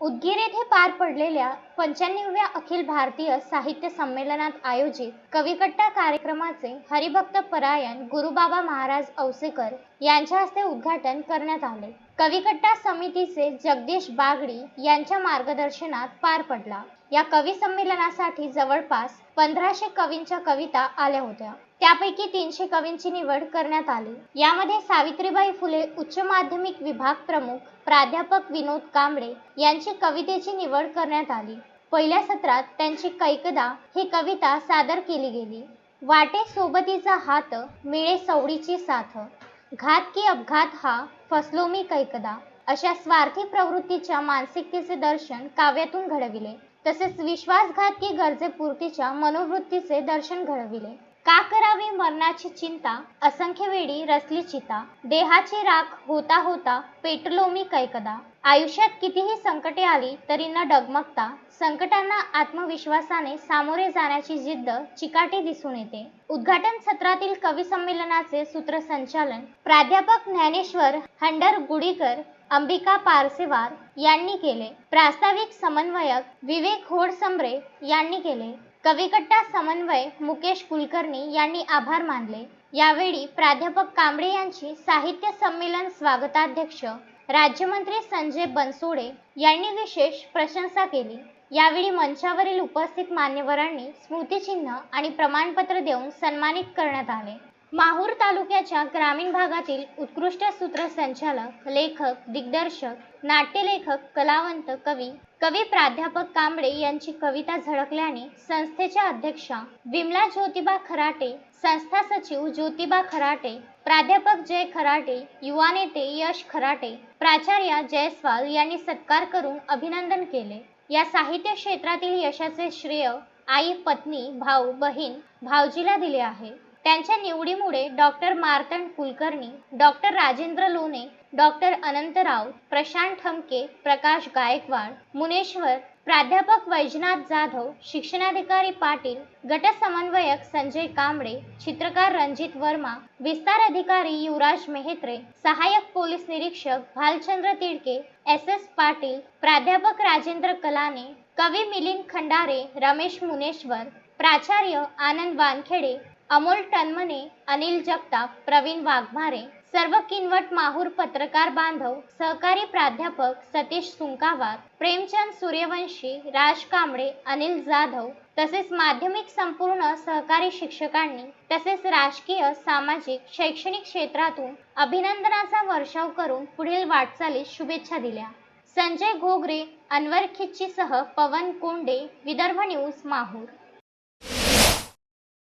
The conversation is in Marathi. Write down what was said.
उदगीर येथे पार पडलेल्या पंच्याण्णव्या अखिल भारतीय साहित्य संमेलनात आयोजित कविकट्टा कार्यक्रमाचे हरिभक्त परायण गुरुबाबा महाराज औसेकर यांच्या हस्ते उद्घाटन करण्यात आले. कविकट्टा समितीचे जगदीश बागडी यांच्या मार्गदर्शनात पार पडला. या कवी संमेलनासाठी जवळपास पंधराशे कवींच्या कविता आल्या होत्या. त्यापैकी तीनशे कवींची निवड करण्यात आली. यामध्ये सावित्रीबाई फुले उच्च माध्यमिक विभाग प्रमुख प्राध्यापक विनोद कांबळे यांची कवितेची निवड करण्यात आली. पहिल्या सत्रात त्यांची कैकदा ही कविता सादर केली गेली. वाटे सोबतीचा हात मिळे सवडीची साथ. घात की अपघात हा फसलो मी कैकदा. अशा स्वार्थी प्रवृत्तीच्या मानसिकतेचे दर्शन काव्यातून घडविले. तसेच विश्वासघातकी गरजेपूर्तीच्या मनोवृत्तीचे दर्शन घडविले. का करावी मरणाची चिंता? असंख्य वेळी रचली चिता. देहाची राख होता होता पेटलो मी कैकदा. आयुष्यात कितीही संकटे आली तरी न डगमगता संकटांना आत्मविश्वासाने सामोरे जाण्याची जिद्द चिकाटी दिसून येते. उद्घाटन सत्रातील कवी संमेलनाचे सूत्रसंचालन प्राध्यापक ज्ञानेश्वर हंडर गुडीकर अंबिका पारसेवार यांनी केले. प्रास्ताविक समन्वयक विवेक होडसंबरे यांनी केले. कविकट्टा समन्वय मुकेश कुलकर्णी यांनी आभार मानले. यावेळी प्राध्यापक कांबळे यांची साहित्य संमेलन स्वागताध्यक्ष राज्यमंत्री संजय बनसोडे यांनी विशेष प्रशंसा केली. यावेळी मंचावरील उपस्थित मान्यवरांनी स्मृतिचिन्ह आणि प्रमाणपत्र देऊन सन्मानित करण्यात आले. माहूर तालुक्याच्या ग्रामीण भागातील उत्कृष्ट सूत्रसंचालक लेखक दिग्दर्शक नाट्यलेखक कलावंत कवी कवी प्राध्यापक कांबळे यांची कविता झळकल्याने संस्थेच्या अध्यक्षा विमला ज्योतिबा खराटे संस्था सचिव ज्योतिबा खराटे प्राध्यापक जय खराटे युवा नेते यश खराटे प्राचार्य जयस्वाल यांनी सत्कार करून अभिनंदन केले. या साहित्य क्षेत्रातील यशाचे श्रेय आई पत्नी भाऊ बहीण भावजीला दिले आहे. त्यांच्या निवडीमुळे doctor Martand Kulkarni doctor Rajendra Lone doctor Anantrao Prashant Thamke Prakash Gaikwad Muneshwar प्राध्यापक वैजनाथ जाधव शिक्षणाधिकारी पाटील गट समन्वयक संजय कांबळे चित्रकार रणजित वर्मा विस्तार अधिकारी युवराज मेहत्रे सहाय्यक पोलीस निरीक्षक भालचंद्र तिडके एस एस पाटील प्राध्यापक राजेंद्र कलाने कवी मिलिंद खंडारे रमेश मुनेश्वर प्राचार्य आनंद वानखेडे अमोल टनमने अनिल जगताप प्रवीण वाघमारे सर्व किनवट माहूर पत्रकार बांधव सहकारी प्राध्यापक सतीश सुंकावार प्रेमचंद सूर्यवंशी राज कांबळे अनिल जाधव तसेच माध्यमिक संपूर्ण सहकारी शिक्षकांनी तसेच राजकीय सामाजिक शैक्षणिक क्षेत्रातून अभिनंदनाचा वर्षाव करून पुढील वाटचालीस शुभेच्छा दिल्या. संजय घोगरे अनवर खिच्चीसह पवन कोंडे विदर्भ न्यूज माहूर.